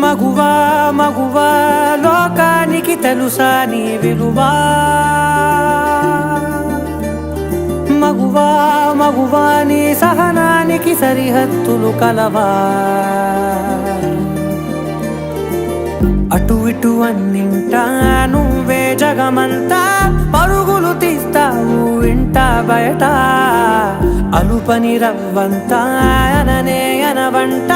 మగువా మగువా లోకానికి తెలుసా నీ విలువా? మగువా మగువా నీ సహనానికి సరిహద్దులు కలవా? అటు ఇటు అన్నింటా నువ్వే జగమంతా. పరుగులు తీస్తావు ఇంట బయట. అలుపని రవ్వంతా అననే అనవంట.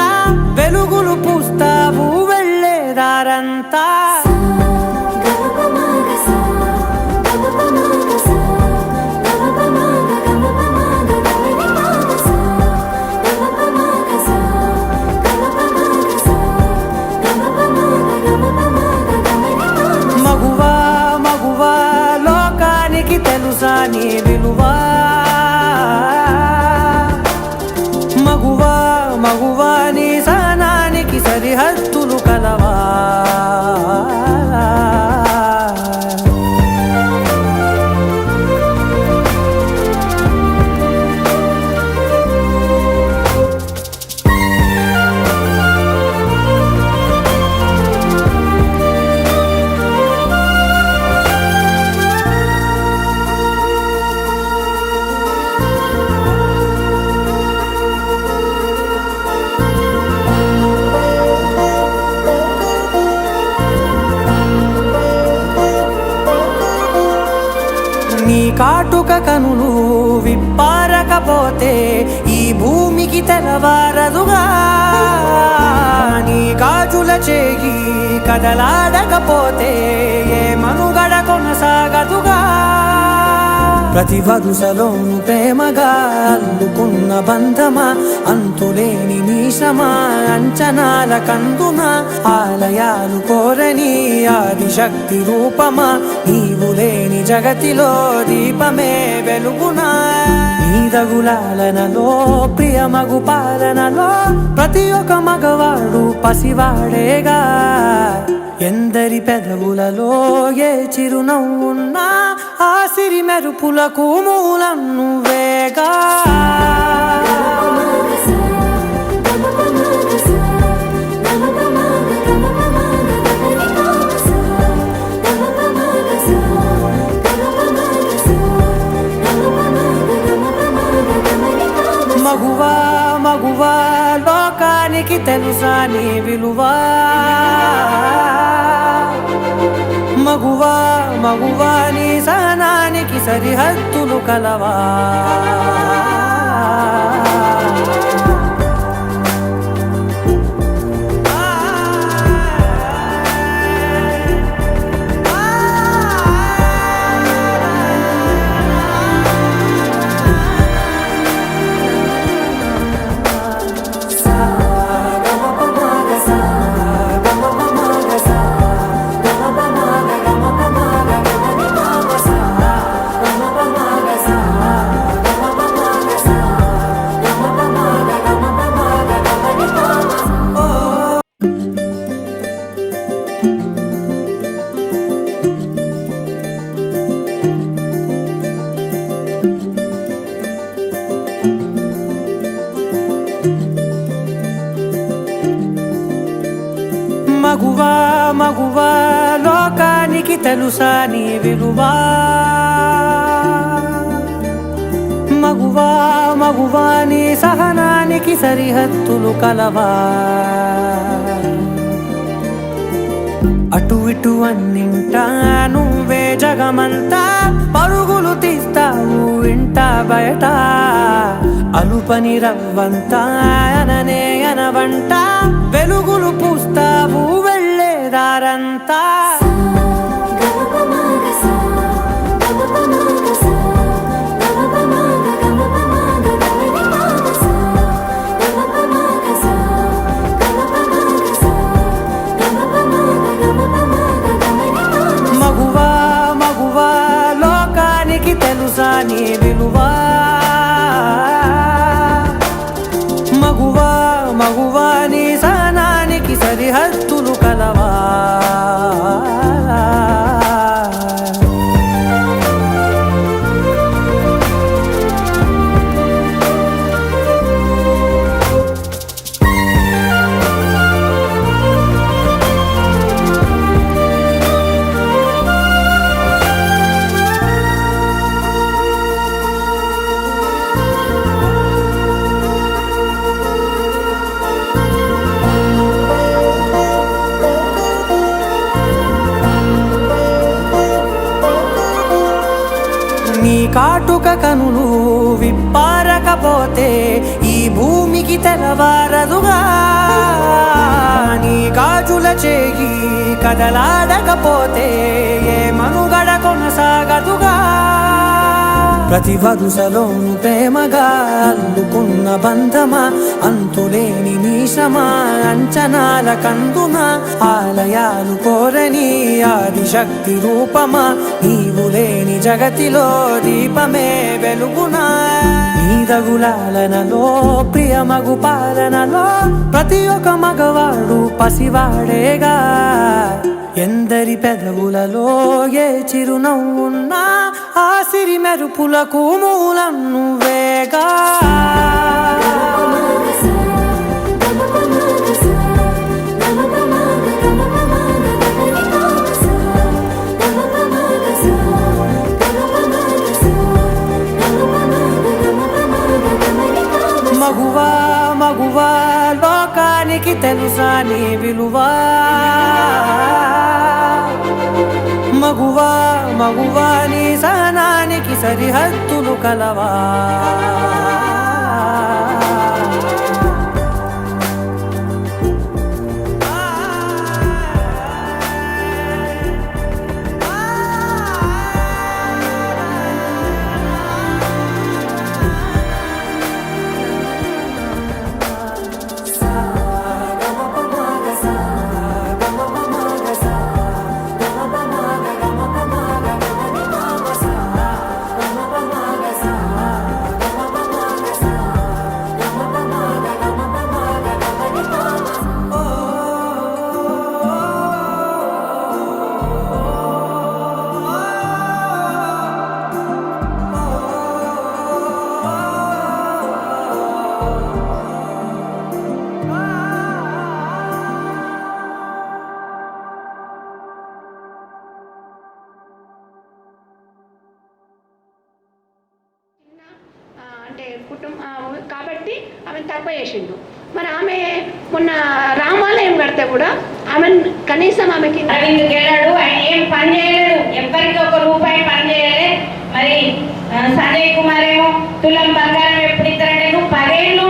వెలుగులు పూస్తావు వెళ్ళేదారంతా కాటుక కనులు విప్పారకపోతే ఈ భూమికి తెలవారదుగా నీ గాజుల చేయి కదలాడకపోతే ఏ మనుగడ కొనసాగదుగా. ప్రతి వరుసలోను ప్రేమగా అల్లుకున్న బంధమా? అంతులేని నీ శ్రమ అంచనాల కందున ఆలయాలు కోరని ఆదిశక్తి రూపమా? నీవు లేని జగతిలో దీపమే వెలుగునా? నీదగులాలనలో ప్రియమగు పాలనలో ప్రతి ఒక్క మగవాడు పసివాడేగా? ఎందరి పెదవులలో ఏ చిరునవ్వున్నా ఆ సిరి మెరుపులకు మూలం నువ్వేగా తెలుసా నీ విలువా? మగువా మగువా నీ సహనానికి సరిహద్దులు కలవా? చూసా నీ విలువా? మగువా మగువా నీ సహనానికి సరిహద్దులు కలవా? అటు ఇటు అన్నింటా నువ్వే జగమంతా పరుగులు తీస్తావు ఇంట బయట. అలుపని రవ్వంతా అననే అనవంట వెలుగులు పూస్తావు వెళ్ళేదారంతా పోతే ఈ భూమికి తెలవారదుగా నీ గాజుల చేయి కదలాడకపోతే ఏ మనుగడ కొనసాగదుగా. ప్రతి వరుసలోను ప్రేమగా అందుకున్న బంధమా అంతులేని నీశమా అంచనాల కందుమ ఆలయాలు కోరని ఆదిశక్తి రూపమా నీవులే జగతిలో దీపమే వెలుగునా? నీదగులాలనలో ప్రియమగు పాలనలో ప్రతి ఒక్క మగవాడు పసివాడేగా. ఎందరి పెదవులలో ఏ చిరునవ్వున్నా ఆ సిరి మెరుపులకు మూలం నువ్వేగా. మగువా మగువా లోకానికి తెలుసా నీ విలువా? మగువా మగువా నీ సహనానికి సరిహద్దులు కలవా? అంటే కుటుంబ కాబట్టి ఆమెను తక్కువ చేసిండు మరి ఆమె మొన్న రామాలయం కడితే కూడా ఆమె కనీసం ఆమెకి గెలాడు ఆయన ఏం పని చేయలేదు ఎవరికి ఒక రూపాయి పని చేయలేదు మరి సంజయ్ కుమార్ ఏమో తులం బంగారం ఎప్పుడు ఇద్దరంటే నువ్వు పదేళ్ళు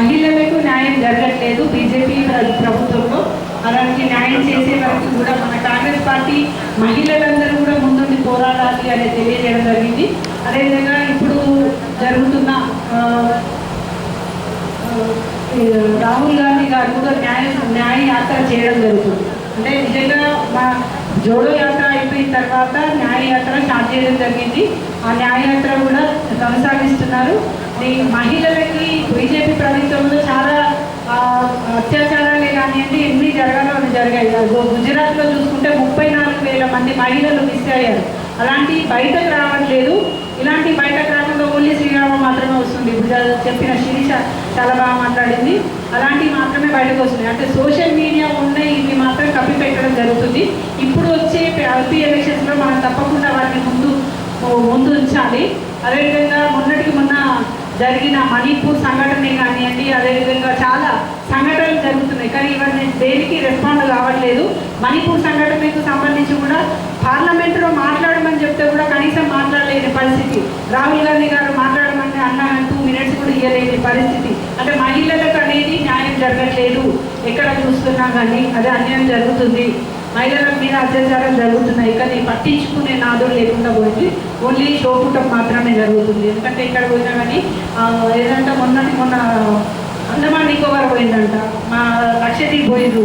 మహిళలకు న్యాయం జరగట్లేదు బీజేపీ ప్రభుత్వంలో. అలాంటి న్యాయం చేసే వరకు కూడా మన కాంగ్రెస్ పార్టీ మహిళలందరూ కూడా ముందుండి పోరాడాలి అని తెలియజేయడం జరిగింది. అదేవిధంగా ఇప్పుడు జరుగుతున్న రాహుల్ గాంధీ గారు కూడా న్యాయ న్యాయ యాత్ర చేయడం జరుగుతుంది. అంటే నిజంగా మా జోడో యాత్ర అయిపోయిన తర్వాత న్యాయ యాత్ర స్టార్ట్ చేయడం జరిగింది. ఆ న్యాయ యాత్ర కూడా కొనసాగిస్తున్నారు. మహిళలకి బీజేపీ ప్రభుత్వంలో చాలా అత్యాచారాలు అత్యాచారాలే కానివ్వండి ఎన్ని జరగాలో జరిగాయి. గు- గుజరాత్లో చూసుకుంటే ముప్పై నాలుగు వేల మంది మహిళలు మిస్ అయ్యారు. అలాంటి బయటకు రావట్లేదు. ఇలాంటి బయటకు రాకుండా ఓన్లీ శ్రీరామ మాత్రమే వస్తుంది. చెప్పిన శిరీష చాలా బాగా మాట్లాడింది. అలాంటివి మాత్రమే బయటకు వస్తుంది అంటే సోషల్ మీడియా ఉన్నాయి ఇవి మాత్రం కప్పి పెట్టడం జరుగుతుంది. ఇప్పుడు వచ్చే ఎంపీ ఎలక్షన్స్లో మనం తప్పకుండా వాటిని ముందు ముందు ఉంచాలి. అదేవిధంగా మొన్నటికి మొన్న జరిగిన మణిపూర్ సంఘటనే కానివ్వండి అదేవిధంగా చాలా సంఘటనలు జరుగుతున్నాయి. కానీ ఇవన్నీ దేనికి రెస్పాండ్ కావట్లేదు. మణిపూర్ సంఘటనకు సంబంధించి కూడా పార్లమెంటులో మాట్లాడమని చెప్తే కూడా కనీసం మాట్లాడలేని పరిస్థితి. రాహుల్ గాంధీ గారు మాట్లాడమని అన్నా టూ మినిట్స్ కూడా ఇవ్వలేని పరిస్థితి. అంటే మహిళలకు అనేది న్యాయం జరగట్లేదు. ఎక్కడ చూస్తున్నా కానీ అదే అన్యాయం జరుగుతుంది. మహిళల మీద అత్యాచారం జరుగుతున్నాయి. కానీ పట్టించుకునే నాదులు లేకుండా పోయింది. ఓన్లీ షోపుటం మాత్రమే జరుగుతుంది. ఎందుకంటే ఇక్కడ పోయినా కానీ ఏదంటే మొన్నటి మొన్న అండమాన్ నికోబార్ పోయిందంట. మా లక్షదీప్ పోయిండ్రు.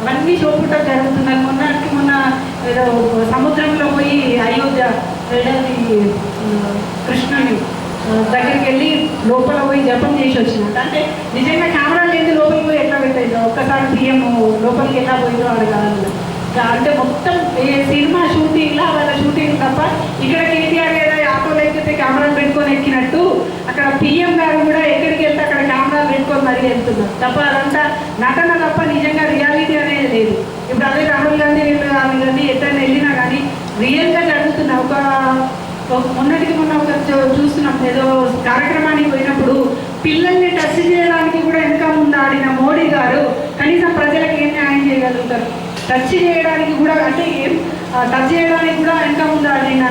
అవన్నీ షోపుటం జరుగుతున్నాయి మొన్నటి మొన్న ఏదో సముద్రంలో పోయి అయోధ్య ఏదోది, కృష్ణుని దగ్గరికి వెళ్ళి లోపల పోయి జపం చేసి వచ్చినట్టు అంటే నిజంగా కెమెరా లేదు లోపలికి పోయి ఎట్లా పెట్టాయి ఒక్కసారి సీఎం లోపలికి ఎలా పోయిందో అడగాలి అంటే మొత్తం సినిమా షూటింగ్లా వాళ్ళ షూటింగ్ తప్ప ఇక్కడ కేటీఆర్ ఏదో ఆటోలో ఎక్కితే కెమెరాలు పెట్టుకొని ఎక్కినట్టు అక్కడ పిఎం గారు కూడా ఎక్కడికి వెళ్తే అక్కడ కెమెరాలు పెట్టుకొని మరీ వెళ్తున్నారు. తప్ప అదంతా నటన తప్ప నిజంగా రియాలిటీ అనేది లేదు. ఇప్పుడు అదే రాహుల్ గాంధీ వీళ్ళు ఆమె కానీ ఎక్కడైనా వెళ్ళినా కానీ రియల్గా జరుగుతున్న ఒక మొన్నటికి మొన్న ఒక చూస్తున్నాం ఏదో కార్యక్రమానికి పోయినప్పుడు పిల్లల్ని టచ్ చేయడానికి కూడా వెనక ముందు ఆడిన మోడీ గారు కనీసం ప్రజలకు ఏం న్యాయం చేయగలుగుతారు? టచ్ చేయడానికి కూడా అంటే టచ్ చేయడానికి కూడా వెనక ముందు అడిగిన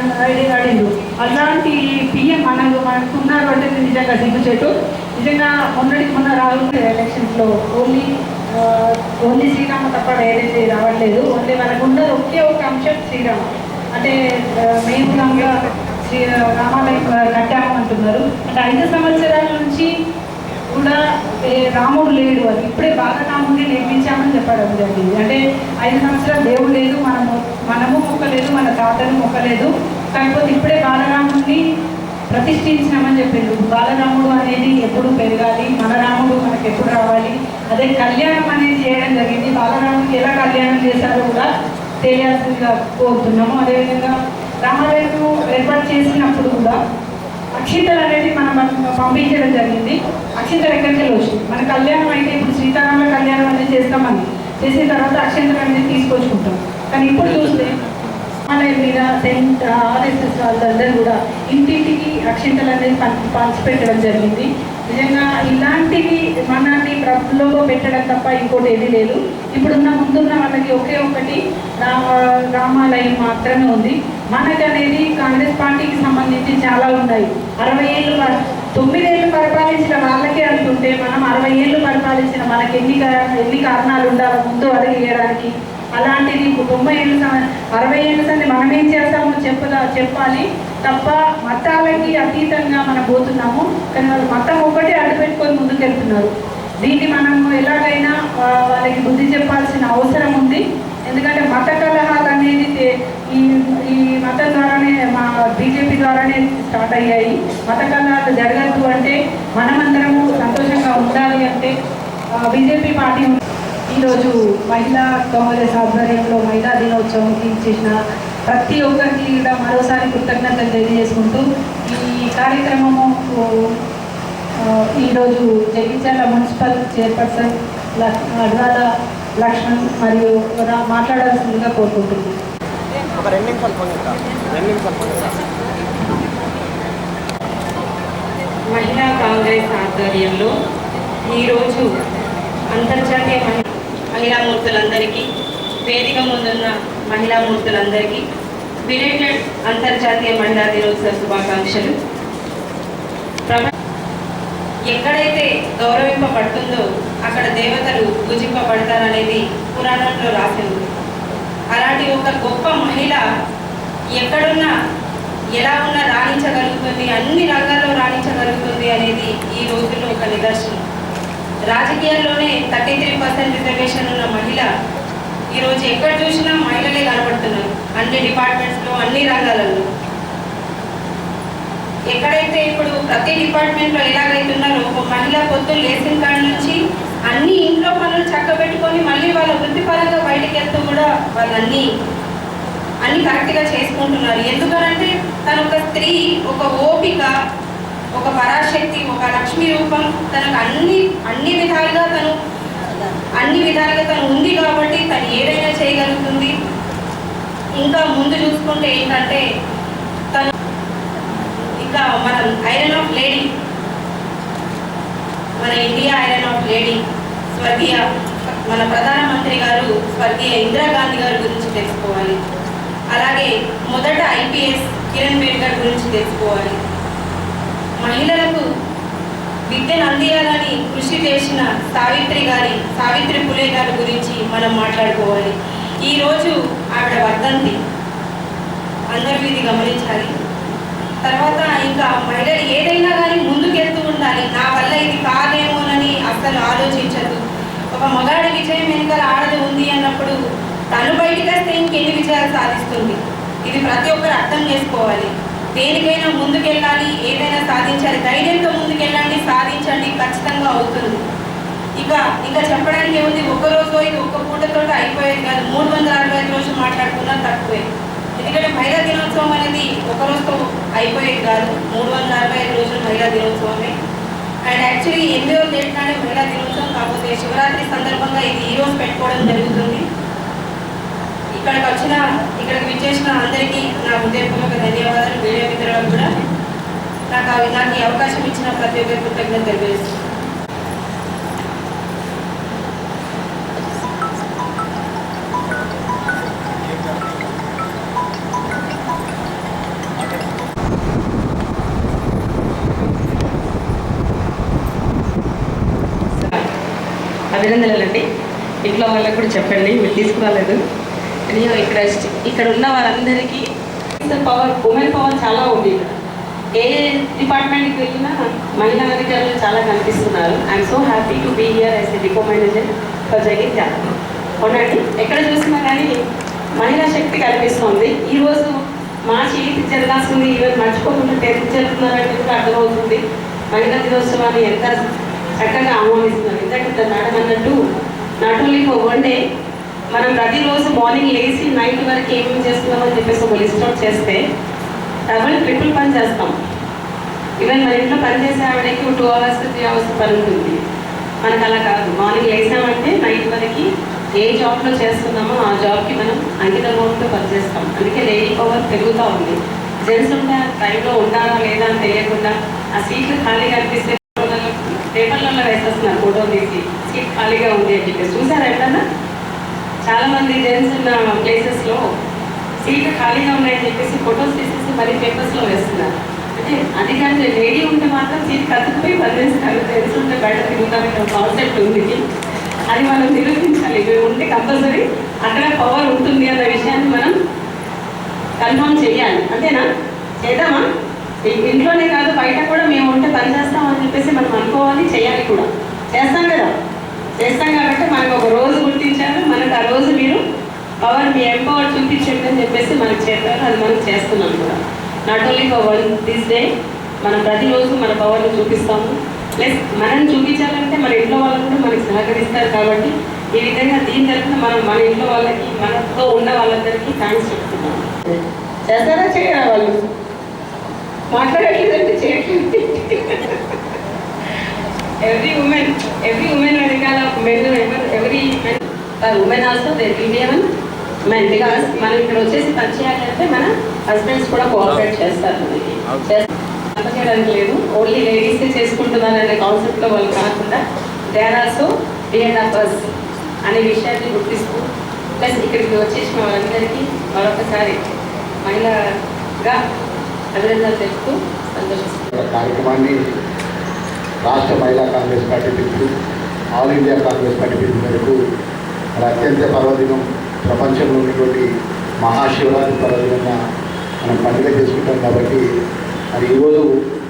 ఆడి- అలాంటి పిఎం మనకు మనకు ఉన్నారు అంటే నిజంగా సిగ్గు చెట్టు నిజంగా మొన్నటికి మొన్న రాహుల్ ఎలక్షన్స్లో ఓన్లీ ఓన్లీ శ్రీరామ తప్ప వేరే రావట్లేదు. ఓన్లీ మనకు ఉన్నది ఒకే ఒక అంశం శ్రీరామ. అంటే మేము శ్రీ రామాలయం కట్టాము అంటున్నారు అంటే ఐదు సంవత్సరాల నుంచి కూడా రాముడు లేడు అని. ఇప్పుడే బాలరాముడిని నిర్మించామని చెప్పడం జరిగింది. అంటే ఐదు సంవత్సరాలు దేవుడు లేదు మనము మనము మొక్కలేదు మన తాతను మొక్కలేదు. కాకపోతే ఇప్పుడే బాలరాముడిని ప్రతిష్ఠించినామని చెప్పిండు. బాలరాముడు అనేది ఎప్పుడు పెరగాలి మన రాముడు మనకు ఎప్పుడు రావాలి? అదే కళ్యాణం అనేది చేయడం జరిగింది. బాలరాముడికి ఎలా కళ్యాణం చేశారో కూడా తెలియాల్సిందిగా కోరుతున్నాము. అదేవిధంగా రామాలయం ఏర్పాటు చేసినప్పుడు కూడా అక్షింతలు అనేది మనం పంపించడం జరిగింది. అక్షింతలు ఎక్కడికి వెళ్ళి వచ్చింది మన కళ్యాణం అయితే ఇప్పుడు సీతారాముల కళ్యాణం అనేది చేస్తామని. చేసిన తర్వాత అక్షింతలు అనేది తీసుకొచ్చుకుంటాం. కానీ ఇప్పుడు చూస్తే ఆన్లైన్ మీద సెంట్ ఆర్ఎస్ఎస్ వాళ్ళందరూ కూడా ఇంటింటికి అక్షింతలు అనేది పంచి పెట్టడం జరిగింది. నిజంగా ఇలాంటివి మనల్ని పెట్టడం తప్ప ఇంకోటి ఏది లేదు. ఇప్పుడున్న ముందున్న వాళ్ళకి ఒకే ఒకటి రామ రామాలయం మాత్రమే ఉంది. మనకు అనేది కాంగ్రెస్ పార్టీకి సంబంధించి చాలా ఉన్నాయి. అరవై ఏళ్ళు తొమ్మిదేళ్ళు పరిపాలించిన వాళ్ళకే అనుకుంటే మనం అరవై ఏళ్ళు పరిపాలించిన మనకి ఎన్ని ఎన్ని కారణాలు ఉండాలి ముందు అడిగేయడానికి అలాంటిది తొంభై ఏళ్ళు అరవై ఏళ్ళు సంది మనం ఏం చేస్తామో చెప్పదా చెప్పాలి తప్ప మతాలకి అతీతంగా మనం పోతున్నాము. కానీ వాళ్ళు మతం ఒకటే అడ్డుపెట్టుకొని ముందుకెళ్తున్నారు. దీన్ని మనము ఎలాగైనా వాళ్ళకి బుద్ధి చెప్పాల్సిన అవసరం ఉంది. ఎందుకంటే మత కలహాలు అనేది ఈ ఈ మతం ద్వారానే మా బీజేపీ ద్వారానే స్టార్ట్ అయ్యాయి. మత కలహాలు జరగద్దు అంటే మనమందరము సంతోషంగా ఉండాలి అంటే బీజేపీ పార్టీ ఈరోజు మహిళా కాంగ్రెస్ ఆధ్వర్యంలో మహిళా దినోత్సవంకి చేసిన ప్రతి ఒక్కరికి కూడా మరోసారి కృతజ్ఞతలు తెలియజేసుకుంటూ ఈ కార్యక్రమము ఈరోజు జగిత్యాల మున్సిపల్ చైర్పర్సన్ అడ్వాల లక్ష్మణ్ మరియు మాట్లాడాల్సిందిగా కోరుకుంటున్నాను. ఒక రెండు నిమిషాలు ఫోన్ చేస్తా రెండు నిమిషాలు ఫోన్ చేస్తా మహిళా కాంగ్రెస్ ఆధ్వర్యంలో ఈరోజు అంతర్జాతీయ మహి- మహిళామూర్తులందరికీ వేదిక ముందున్న మహిళామూర్తులందరికీ బిలేటెడ్ అంతర్జాతీయ మహిళా దినోత్సవ శుభాకాంక్షలు. ఎక్కడైతే గౌరవింపబడుతుందో అక్కడ దేవతలు పూజింపబడతారనేది పురాణంలో రాసి ఉంది. అలాంటి ఒక గొప్ప మహిళ ఎక్కడున్నా ఎలా ఉన్నా రాణించగలుగుతుంది అన్ని రంగాల్లో రాణించగలుగుతుంది అనేది ఈ రోజుల్లో ఒక నిదర్శనం. రాజకీయాల్లోనే థర్టీ త్రీ పర్సెంట్ రిజర్వేషన్ ఉన్న మహిళ ఈరోజు ఎక్కడ చూసినా మహిళలే కనబడుతున్నారు. అన్ని డిపార్ట్మెంట్స్లో అన్ని రంగాలలో. ఎక్కడైతే ఇప్పుడు ప్రతి డిపార్ట్మెంట్లో ఎలాగైతున్నారో ఒక మహిళ పొద్దున్న లేచిన కాడ నుంచి అన్ని ఇంట్లో పనులు చక్కబెట్టుకొని మళ్ళీ వాళ్ళ వృత్తిపరంగా బయటకు వెళ్తూ కూడా వాళ్ళన్నీ అన్ని కరెక్ట్గా చేసుకుంటున్నారు. ఎందుకనంటే తను ఒక స్త్రీ ఒక ఓపిక ఒక పరాశక్తి ఒక లక్ష్మీ రూపం తనకు అన్ని అన్ని విధాలుగా తను అన్ని విధాలుగా తను ఉంది కాబట్టి తను ఏదైనా చేయగలుగుతుంది. ఇంకా ముందు చూసుకుంటే ఏంటంటే మనం ఐరన్ ఆఫ్ లేడీ. మన ఇండియా ఐరన్ ఆఫ్ లేడీ స్వర్గీయ మన ప్రధానమంత్రి గారు స్వర్గీయ ఇందిరాగాంధీ గారి గురించి తెలుసుకోవాలి. అలాగే మొదట ఐపీఎస్ కిరణ్ బేడి గారి గురించి తెలుసుకోవాలి. మహిళలకు విద్యను అందియాలని కృషి చేసిన సావిత్రి గారి సావిత్రి పులే గారి గురించి మనం మాట్లాడుకోవాలి. ఈరోజు ఆవిడ వర్ధంతి. అందరూ ఇది గమనించాలి. తర్వాత ఇంకా మహిళలు ఏదైనా కానీ ముందుకెళ్తూ ఉండాలి. నా వల్ల ఇది కాదేమోనని అసలు ఆలోచించదు. ఒక మగాడి విజయం వెనుకల ఆడది ఉంది అన్నప్పుడు తను బయటికి వస్తే ఇంకెన్ని విజయాలు సాధిస్తుంది? ఇది ప్రతి ఒక్కరు అర్థం చేసుకోవాలి. దేనికైనా ముందుకెళ్ళాలి ఏదైనా సాధించాలి ధైర్యంతో ముందుకెళ్ళండి సాధించండి ఖచ్చితంగా అవుతుంది. ఇక ఇంకా చెప్పడానికి ఏముంది? ఒక్క రోజు ఇది ఒక్క పూటతో అయిపోయేది కాదు. మూడు వందల అరవై ఐదు రోజులు మాట్లాడుకున్నా తక్కువే. ఎందుకంటే మహిళా దినోత్సవం అనేది ఒకరోజుతో అయిపోయే అయిపోయేది కాదు. మూడు వందల అరవై ఐదు రోజులు మహిళా దినోత్సవమే. అండ్ యాక్చువల్లీ ఎనిమిదవ డేట్ నాడే మహిళా దినోత్సవం. కాకపోతే శివరాత్రి సందర్భంగా ఇది ఈ రోజు పెట్టుకోవడం జరుగుతుంది. ఇక్కడికి వచ్చిన ఇక్కడికి విచ్చేసిన అందరికీ నా హృదయపూర్వక ధన్యవాదాలు. వీడియో మిత్రులకు కూడా నాకు అవి- నాకు ఈ అవకాశం ఇచ్చిన ప్రతి ఒక్కరి కృతజ్ఞత తెలియజేస్తున్నాను అభినందనలండి. ఇంట్లో వాళ్ళకి కూడా చెప్పండి మీరు తీసుకురాలేదు. అయ్యో ఇక్కడ ఇక్కడ ఉన్న వారందరికీ పవర్ ఉమెన్ పవర్ చాలా ఉంది ఏ డిపార్ట్మెంట్కి వెళ్ళినా మహిళా అధికారులు చాలా కనిపిస్తున్నారు. I'm so happy to be here as a depot manager for Jagan అవునండి ఎక్కడ చూసినా కానీ మహిళా శక్తి కనిపిస్తుంది. ఈరోజు మార్చి ఎయిత్ జరగాల్సింది ఈరోజు మర్చిపోకుండా టెన్త్ జరుగుతున్నారంటే కూడా అర్థమవుతుంది. మహిళా దినోత్సవాన్ని ఎంత చక్కగా ఆమోదిస్తున్నారు ఎందుకంటే మేడం అన్నట్టు not only for one day మనం ప్రతిరోజు మార్నింగ్ లేచి నైట్ వరకు ఏమేమి చేస్తున్నామని చెప్పేసి ఒక లిస్ట్ అవుట్ చేస్తే డబుల్ ట్రిపుల్ పని చేస్తాం. ఈవెన్ మన ఇంట్లో పని చేసే ఆవిడకి టూ అవర్స్ త్రీ అవర్స్ పని ఉంటుంది. మనకు అలా కాదు. మార్నింగ్ లేసామంటే నైట్ వరకు ఏ జాబ్లో చేస్తున్నామో ఆ జాబ్కి మనం అంకితభావంతో పనిచేస్తాం అందుకే లేడీ పవర్ పెరుగుతూ ఉంది. జెంట్స్ ఉంటే టైంలో ఉండాలా? లేదా? అని తెలియకుండా ఆ సీట్లు ఖాళీగా అనిపిస్తే పేపర్లలో వేసేస్తున్నారు ఫోటో తీసి సీట్ ఖాళీగా ఉంది అని చెప్పేసి చూసారా ఎప్పుడన్నా? చాలామంది జెంట్స్ ఉన్న ప్లేసెస్లో సీట్లు ఖాళీగా ఉన్నాయని చెప్పేసి ఫొటోస్ తీసేసి మరీ పేపర్స్లో వేస్తున్నారు. అంటే అది కానీ లేడీ ఉంటే మాత్రం సీట్ కత్తుకుపోయి బంధిస్తారు జెంట్స్ ఉంటే బయట తిరుగుతామని ఇక్కడ కాన్సెప్ట్ ఉంది. అది మనం నిరూపించాలి. ఉంటే కంపల్సరీ అక్కడ పవర్ ఉంటుంది అన్న విషయాన్ని మనం కన్ఫర్మ్ చేయాలి. అంతేనా? చేద్దామా? ఇంట్లోనే కాదు బయట కూడా మేము ఉంటే పని చేస్తాం అని చెప్పేసి మనం అనుకోవాలి చేయాలి కూడా. చేస్తాం కదా. చేస్తాం కాబట్టి మనకు ఒక రోజు గుర్తించారు మనకు ఆ రోజు మీరు పవర్ మీ ఎంపవర్ చూపించండి అని చెప్పేసి మనకు చేస్తారు అది మనం చేస్తున్నాం కూడా. Not only for one this day మనం ప్రతిరోజు మన పవర్ని చూపిస్తాము. ప్లస్ మనం చూపించాలంటే మన ఇంట్లో వాళ్ళు కూడా మనకి సహకరిస్తారు కాబట్టి ఈ విధంగా దీని తరఫున మనం మన ఇంట్లో వాళ్ళకి మనతో ఉన్న వాళ్ళందరికీ థ్యాంక్స్ చెప్తున్నాం చేస్తారా చేయరా వాళ్ళు? మాట్లాడట్లేదంటే చేయట్లేదు ఎవ్రీ ఉమెన్ ఎవ్రీ ఉమెన్ వెనకాల men every men women also even men because మనం ఇక్కడ వచ్చేసి పని చేయాలంటే మన హస్బెండ్స్ కూడా కోఆపరేట్ చేస్తారు మనకి. చేయడానికి లేదు. ఓన్లీ లేడీసే చేసుకుంటున్నారు అనే కాన్సెప్ట్లో వాళ్ళు కాకుండా they are also of us అనే విషయాన్ని గుర్తిస్తూ ప్లస్ ఇక్కడికి వచ్చేసిన వాళ్ళందరికీ మరొకసారి మహిళగా అభినందనలు తెలుపుతూ కార్యక్రమాన్ని రాష్ట్ర మహిళా కాంగ్రెస్ పార్టీ పిలుపు ఆల్ ఇండియా కాంగ్రెస్ పార్టీ పిలుపు మేరకు మరి అత్యంత పర్వదినం ప్రపంచంలో ఉన్నటువంటి మహాశివరాత్రి పర్వదినంగా మనం పండుగ చేసుకుంటాం కాబట్టి మరి ఈరోజు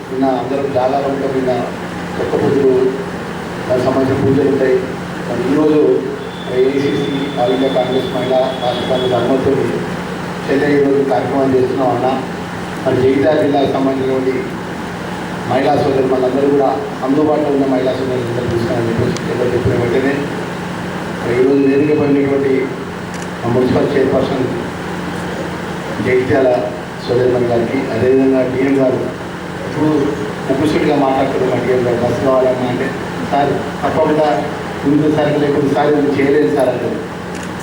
నిన్న అందరం చాలా ఉంటాం నిన్న కొత్త పూజలు దానికి సంబంధించిన పూజలు ఉంటాయి. మరి ఈరోజు ఏఐసిసి ఆల్ ఇండియా కాంగ్రెస్ మహిళా రాష్ట్ర కాంగ్రెస్ అనుమతితో చెన్నై ఈరోజు కార్యక్రమం చేస్తున్నాం అన్న మరి జగిత్యాల జిల్లాకు సంబంధించినటువంటి మహిళా సోదరులు మనందరూ కూడా అందుబాటులో ఉన్న మహిళా సోదరులు అందరూ తీసుకుని చెప్పేసి చెప్పిన వెంటనే ఈరోజు నేరుగా పడినటువంటి మున్సిపల్ చైర్పర్సన్ జగిత్యాల సోదరుల గారికి అదేవిధంగా డిఎం గారు ఇప్పుడు ముక్కుసూటిగా మాట్లాడుతున్నారు డిఎం గారు బస్సు కావాలన్నా అంటే సార్ తప్పకుండా ముందు సార్ లేకుండా సార్ ఇది చేయలేదు సార్ అంటారు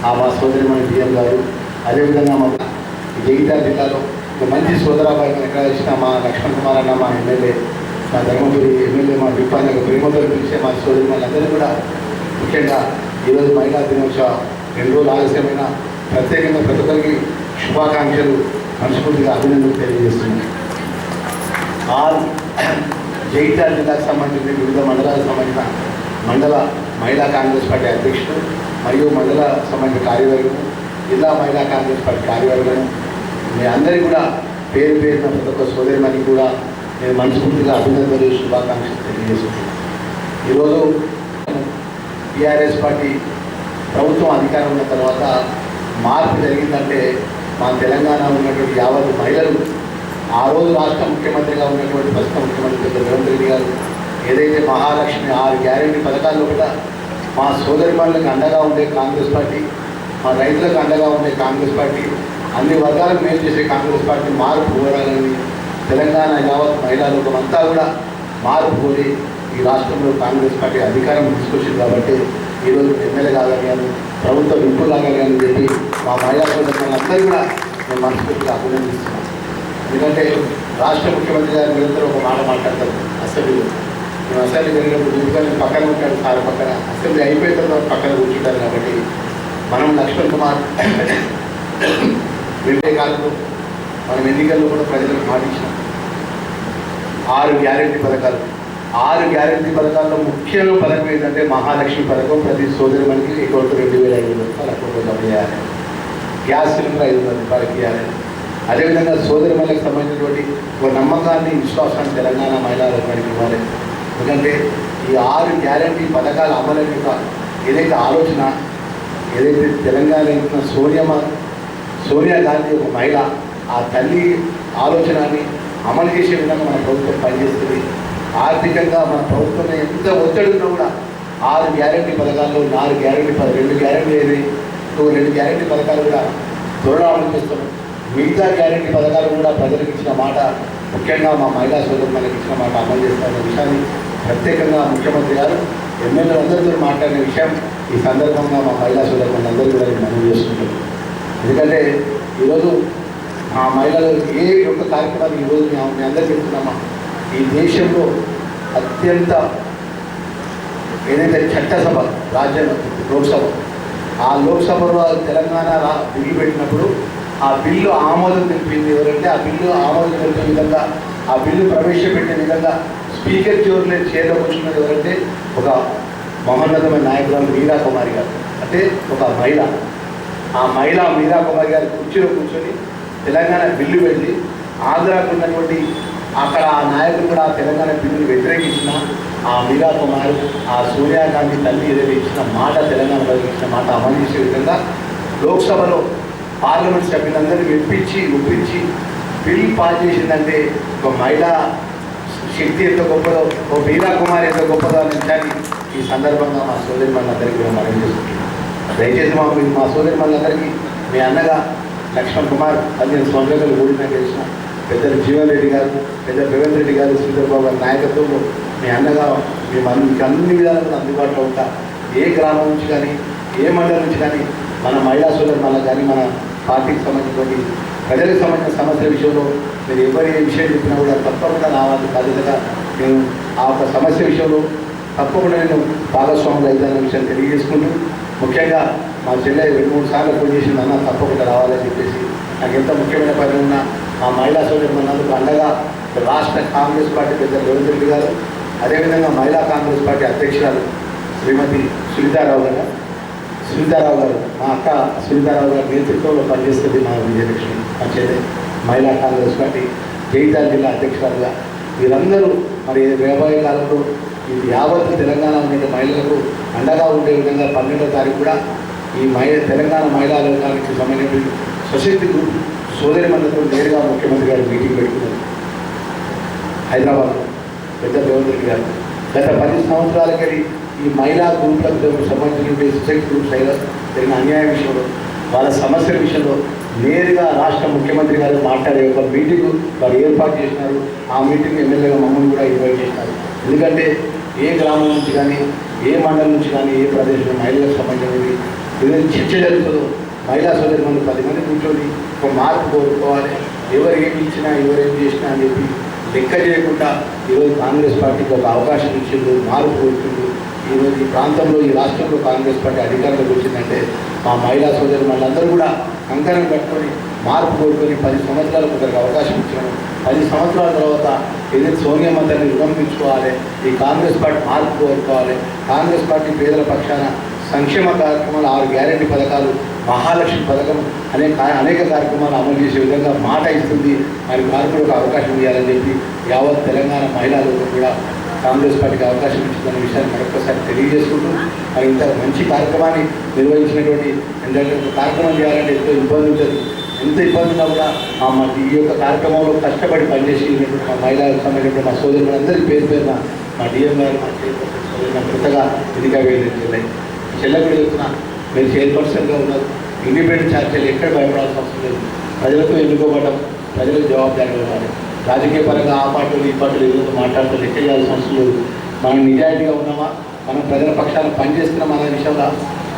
ఆ మా సోదరిమణి డిఎం గారు అదేవిధంగా మన జగిత్యాల జిల్లాలో మంచి సోదరాబాయి ఎక్కడ వచ్చిన మా లక్ష్మణ్ కుమార్ అన్న మా ఎమ్మెల్యే మా ధర్మపురి ఎమ్మెల్యే మా విప్పాన్న ప్రేమతో పిలిచే మా సోదరి వాళ్ళందరూ కూడా ముఖ్యంగా ఈరోజు మహిళా దినోత్సవ రెండు రోజులు ఆలస్యమైన ప్రత్యేకంగా ప్రతి ఒక్కరికి శుభాకాంక్షలు మనస్ఫూర్తిగా అభినందనలు తెలియజేస్తున్నాయి ఆల్ జైత్యాల జిల్లాకు సంబంధించిన వివిధ మండలాలకు సంబంధించిన మండల మహిళా కాంగ్రెస్ పార్టీ అధ్యక్షుడు మరియు మండల సంబంధించిన కార్యవర్గం జిల్లా మహిళా కాంగ్రెస్ పార్టీ కార్యవర్గం మీ అందరికీ కూడా పేరు పేరున ప్రతి ఒక్క సోదరిమణి కూడా నేను మనస్ఫూర్తిగా అభినందనలు శుభాకాంక్షలు తెలియజేస్తున్నాను ఈరోజు టీఆర్ఎస్ పార్టీ ప్రభుత్వం అధికారం ఉన్న తర్వాత మార్పు జరిగిందంటే మా తెలంగాణ ఉన్నటువంటి యావత్ మహిళలు ఆ రోజు రాష్ట్ర ముఖ్యమంత్రిగా ఉన్నటువంటి ప్రస్తుత ముఖ్యమంత్రి పెద్ద రేవంత్ రెడ్డి గారు ఏదైతే మహాలక్ష్మి ఆరు గ్యారెంటీ పథకాల్లో కూడా మా సోదరి మనులకు అండగా ఉండే కాంగ్రెస్ పార్టీ మా రైతులకు అండగా ఉండే కాంగ్రెస్ పార్టీ అన్ని వర్గాలకు మేలు చేసే కాంగ్రెస్ పార్టీ మార్పు కోరాలని తెలంగాణ యావత్ మహిళా లోకం అంతా కూడా మార్పు కోరి ఈ రాష్ట్రంలో కాంగ్రెస్ పార్టీ అధికారం తీసుకొచ్చింది కాబట్టి ఈరోజు ఎమ్మెల్యే కాగలిగాను ప్రభుత్వ విప్పు కాగలిగాను చెప్పి మా మహిళా సోదరులందరూ కూడా మేము మనస్ఫూర్తిగా అభినందిస్తున్నాం ఎందుకంటే రాష్ట్ర ముఖ్యమంత్రి గారు నిరంతరం ఒక మాట మాట్లాడతారు అసెంబ్లీలో మేము అసెంబ్లీ జరిగినప్పుడు ఎందుకంటే పక్కన ఉంటాడు సార్ పక్కన అసెంబ్లీ అయిపోయిన తర్వాత పక్కన కూర్చుంటారు కాబట్టి మనం లక్ష్మణ్ కుమార్ వెళ్ళే కాలంలో మనం ఎన్నికల్లో కూడా ప్రజలకు పాటించాం ఆరు గ్యారెంటీ పథకాలు. ఆరు గ్యారెంటీ పథకాల్లో ముఖ్యంగా పథకం ఏంటంటే మహాలక్ష్మి పథకం ప్రతి సోదరి మనకి అకౌంట్ రెండు వేల ఐదు వందల రూపాయలు అకౌంట్ జమ చేయాలి. గ్యాస్ సిలిండర్ ఐదు వందల రూపాయలకి ఇవ్వాలి. అదేవిధంగా సోదరి మహిళకు సంబంధించినటువంటి ఒక నమ్మకాన్ని విశ్వాసాన్ని తెలంగాణ మహిళా వర్గానికి ఇవ్వాలి. ఎందుకంటే ఈ ఆరు గ్యారెంటీ పథకాల అమలు యొక్క ఏదైతే ఆలోచన ఏదైతే తెలంగాణ ఇచ్చిన సోనియా సోనియా గాంధీ ఒక మహిళ. ఆ తల్లి ఆలోచనని అమలు చేసే విధంగా మన ప్రభుత్వం పనిచేస్తుంది. ఆర్థికంగా మన ప్రభుత్వం ఎంత ఒత్తిడి ఉన్నా కూడా ఆరు గ్యారెంటీ పథకాల్లో నాలుగు గ్యారెంటీ పద రెండు గ్యారెంటీ ఏది? ఇంకో రెండు గ్యారెంటీ పథకాలు కూడా త్వరలో అమలు చేస్తున్నాం మిగతా గ్యారెంటీ పథకాలు కూడా ప్రజలకు ఇచ్చిన మాట ముఖ్యంగా మా మహిళా సోదరులకు మనకి ఇచ్చిన మాట అమలు చేస్తున్న విషయాన్ని ప్రత్యేకంగా ముఖ్యమంత్రి గారు ఎమ్మెల్యేలందరితో మాట్లాడిన విషయం ఈ సందర్భంగా మా మహిళా సోదరులందరూ కూడా మనం మనవి ఎందుకంటే ఈరోజు ఆ మహిళలు ఏ యొక్క కార్యక్రమాలు ఈరోజు మేము మీ అందరూ చెప్తున్నామా? ఈ దేశంలో అత్యంత ఏదైతే చట్టసభ రాజ్యాంగ లోక్సభ ఆ లోక్సభలో తెలంగాణ రా బిల్లు పెట్టినప్పుడు ఆ బిల్లు ఆమోదం తెలిపింది ఎవరంటే ఆ బిల్లు ఆమోదం తెలిపే విధంగా ఆ బిల్లు ప్రవేశపెట్టే విధంగా స్పీకర్ జోర్లే చేరవచ్చున్నది ఎవరంటే ఒక మహోన్నతమైన నాయకురాలు మీరా కుమారి గారు. అంటే ఒక మహిళ. ఆ మహిళ మీరా కుమారి గారి కుర్చీలో కూర్చొని తెలంగాణ బిల్లు పెట్టి ఆంధ్రాకు ఉన్నటువంటి అక్కడ ఆ నాయకులు కూడా తెలంగాణ బిల్లును వ్యతిరేకించిన ఆ మీరా కుమార్ ఆ సోనియా గాంధీ తల్లి ఏదైతే ఇచ్చిన మాట తెలంగాణ ప్రజలకు ఇచ్చిన మాట అమలు చేసే విధంగా లోక్సభలో పార్లమెంట్ సభ్యులందరినీ మెప్పించి ఒప్పించి బిల్ పాస్ చేసిందంటే ఒక మహిళా శక్తి ఎంత గొప్పదో ఓ మీరా కుమార్ ఎంత గొప్పదో అనే విషయాన్ని ఈ సందర్భంగా మా సోదరి మనందరికీ మనం చేస్తున్నాం దయచేసి మా మా సోదరి మనందరికీ మీ అన్నగా లక్ష్మణ్ కుమార్ పదిహేను సంవత్సరాలు కూడిన గెలిచిన పెద్దలు జీవన్ రెడ్డి గారు పెద్ద రేవంత్ రెడ్డి గారు శ్రీధర్బాబు గారి నాయకత్వంలో మీ అన్నగా మేము అన్ని విధాలుగా అందుబాటులో ఉంటా. ఏ గ్రామం నుంచి కానీ ఏ మండలం నుంచి కానీ మన మహిళా సోదరు మళ్ళీ కానీ మన పార్టీకి సంబంధించినటువంటి ప్రజలకు సంబంధించిన సమస్యల విషయంలో మీరు ఎవరు ఏ విషయం చెప్పినా కూడా తప్పకుండా రావాలి బాధ్యతగా నేను ఆ యొక్క సమస్య విషయంలో తప్పకుండా నేను భాగస్వాములు అవుతానన్న విషయం తెలియజేసుకుంటూ ముఖ్యంగా మా చెల్లె రెండు మూడు సార్లు ఫోన్ చేసింది అన్న తప్పకుండా రావాలని చెప్పేసి. నాకు ఎంత ముఖ్యమైన పని ఉన్నా మా మహిళా సోదరు మనందుకు అండగా రాష్ట్ర కాంగ్రెస్ పార్టీ పెద్ద రేవంత్ రెడ్డి గారు అదేవిధంగా మహిళా కాంగ్రెస్ పార్టీ అధ్యక్షురాలు శ్రీమతి సునీతారావు గారు సునీతారావు గారు మా అక్క సునీతారావు గారి నేతృత్వంలో పనిచేస్తుంది మా విజయలక్ష్మి మా మహిళా కాంగ్రెస్ పార్టీ జైతాల్ జిల్లా అధ్యక్షురాలుగా. వీరందరూ మరి రాబోయే కాలంలో ఇది యావత్ తెలంగాణ ఉండే మహిళలకు అండగా ఉండే విధంగా పన్నెండో తారీఖు కూడా ఈ మహిళ తెలంగాణ మహిళా లోకానికి సంబంధించిన సొసైటీ గ్రూప్ సోదరి మండలితో నేరుగా ముఖ్యమంత్రి గారు మీటింగ్ పెట్టుకున్నారు హైదరాబాద్లో పెద్ద రేవంత్ రెడ్డి గారు. గత పది సంవత్సరాలకి ఈ మహిళా గ్రూప్లకు సంబంధించిన సొసైటీ గ్రూప్స్ అయినా జరిగిన అన్యాయం విషయంలో వాళ్ళ సమస్యల విషయంలో నేరుగా రాష్ట్ర ముఖ్యమంత్రి గారు మాట్లాడే ఒక మీటింగ్ వారు ఏర్పాటు చేసినారు. ఆ మీటింగ్ ఎమ్మెల్యేగా మమ్మల్ని కూడా ఇన్వైట్ చేసినారు. ఎందుకంటే ఏ గ్రామం నుంచి కానీ ఏ మండలం నుంచి కానీ ఏ ప్రదేశం మహిళా సమాజం అనేది ఏదైనా చర్చ జరుగుతుందో మహిళా సోదరి మంది పది మంది కూర్చొని ఒక మార్పు కోరుకోవాలి. ఎవరు ఏమి ఇచ్చినా ఎవరు ఏం చేసినా అని చెప్పి లెక్క చేయకుండా ఈరోజు కాంగ్రెస్ పార్టీకి ఒక అవకాశం ఇచ్చిండు మార్పు కోరుతుండు ఈరోజు ఈ ప్రాంతంలో ఈ రాష్ట్రంలో కాంగ్రెస్ పార్టీ అధికారంలోకి వచ్చిందంటే మా మహిళా సోదరు వాళ్ళందరూ కూడా కంకణం కట్టుకొని మార్పు కోరుకొని పది సంవత్సరాలకు ఒకరికి అవకాశం ఇచ్చినాము పది సంవత్సరాల తర్వాత ఏదైతే సోనియా మంత్రిని రుణం ఈ కాంగ్రెస్ పార్టీ మార్పు కోరుకోవాలి కాంగ్రెస్ పార్టీ పేదల పక్షాన సంక్షేమ కార్యక్రమాలు ఆరు గ్యారెంటీ పథకాలు మహాలక్ష్మి పథకం అనేక అనేక కార్యక్రమాలు అమలు చేసే విధంగా మాట ఇస్తుంది. మరి కార్మికులకు అవకాశం ఇవ్వాలని చెప్పి యావత్ తెలంగాణ మహిళలకు కూడా కాంగ్రెస్ పార్టీకి అవకాశం ఇచ్చిందన్న విషయాన్ని మరొకసారి తెలియజేసుకుంటూ మరి ఇంత మంచి కార్యక్రమాన్ని నిర్వహించినటువంటి ఎందుకంటే ఒక కార్యక్రమం చేయాలంటే ఎంతో ఇబ్బంది ఉంటుంది. ఎంత ఇబ్బంది ఉన్నా కూడా మా మా ఈ యొక్క కార్యక్రమంలో కష్టపడి పనిచేసినటువంటి మా మహిళా సంబంధించిన మా సోదరులందరి పేరు పేరున మా డిఎం గారు మా చైర్పర్సన్ సోదరులు కొత్తగా ఎదిగా వేయలేదు చెల్లె కూడా చెప్తున్నా మీరు చైర్పర్సన్గా ఉన్నారు. ఇండిపెండెంట్ ఛార్జీలు ఎక్కడ భయపడాల్సిన అవసరం లేదు. ప్రజలతో ఎన్నుకోవడం ప్రజలకు జవాబుదారీ ఇవ్వాలి రాజకీయ పరంగా ఆ పార్టీలు ఈ పార్టీలు ఏదో మాట్లాడుతూ లెక్క చేయాల్సిన అవసరం లేదు. మనం నిజాయితీగా ఉన్నామా? మనం ప్రజల పక్షాన పనిచేస్తున్నాం అనే విషయంలో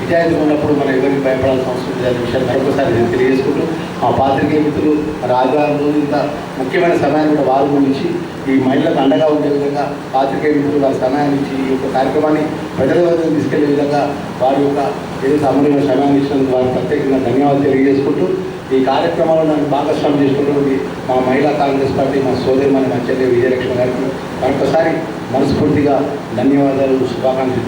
నిజాయితీగా ఉన్నప్పుడు మనం ఎవరికి భయపడాల్సిన అవసరం లేదు విషయాన్ని మరొకసారి నేను తెలియజేసుకుంటూ మా పాత్రికేయ మిత్రులు రాజు రోజు ఇంత ముఖ్యమైన సమయాన్ని కూడా వారు గురించి ఈ మహిళలకు అండగా ఉండే విధంగా పాత్రికేయ మిత్రులు వారి సమయాన్ని ఇచ్చి ఈ యొక్క కార్యక్రమాన్ని ప్రజల వద్దకు తీసుకెళ్ళే విధంగా వారి యొక్క ఏదైతే అమూల్యమైన సమయాన్ని ఇచ్చినందుకు వారికి ప్రత్యేకంగా ధన్యవాదాలు తెలియజేసుకుంటూ ఈ కార్యక్రమంలో నన్ను భాగస్వామ్యం చేసుకున్నటువంటి మా మహిళా కాంగ్రెస్ పార్టీ మా సోదరి మన చెల్లె విజయలక్ష్మి గారికి మరొకసారి మనస్ఫూర్తిగా ధన్యవాదాలు శుభాకాంక్షలు